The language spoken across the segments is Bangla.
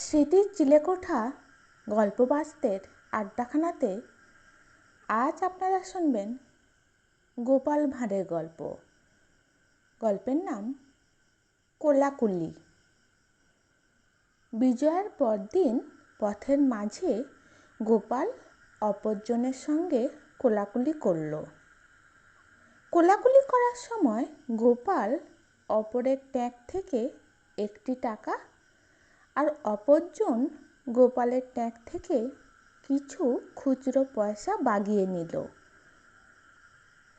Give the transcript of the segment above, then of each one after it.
স্মৃতির চিলেকোঠা গল্পবাস্তের আড্ডাখানাতে আজ আপনারা শুনবেন গোপাল ভাঁড়ের গল্প। গল্পের নাম কোলাকুলি। বিজয়ার পরদিন পথের মাঝে গোপাল অপরজনের সঙ্গে কোলাকুলি করল। কোলাকুলি করার সময় গোপাল অপরের ট্যাগ থেকে একটি টাকা আর অপরজন গোপালের ট্যাগ থেকে কিছু খুচরো পয়সা বাগিয়ে নিল।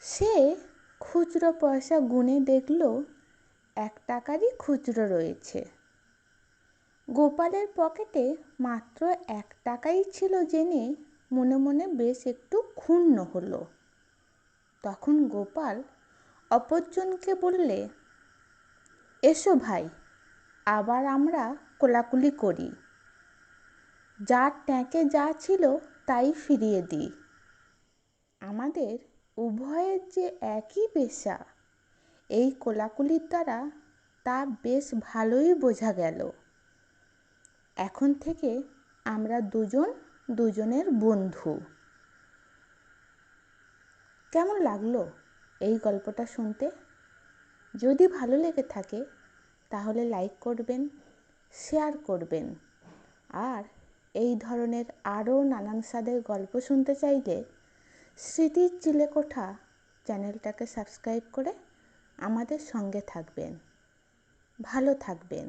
সে খুচরো পয়সা গুনে দেখল এক টাকারই খুচরো রয়েছে। গোপালের পকেটে মাত্র এক টাকাই ছিল জেনে মনে মনে বেশ একটু ক্ষুণ্ণ হলো। তখন গোপাল অপরজনকে বললে, এসো ভাই আবার আমরা কোলাকুলি করি। যার ট্যাঁকে যা ছিল তাই ফিরিয়ে দিই। আমাদের উভয়ের যে একই পেশা, এই কোলাকুলির দ্বারা তা বেশ ভালোই বোঝা গেল। এখন থেকে আমরা দুজন দুজনের বন্ধু। কেমন লাগল এই গল্পটা শুনতে? যদি ভালো লেগে থাকে তাহলে লাইক করবেন শেয়ার করবেন। আর এই ধরনের আরও নানান স্বাদের গল্প শুনতে চাইলে স্মৃতির চিলেকোঠা চ্যানেলটাকে সাবস্ক্রাইব করে আমাদের সঙ্গে থাকবেন। ভালো থাকবেন।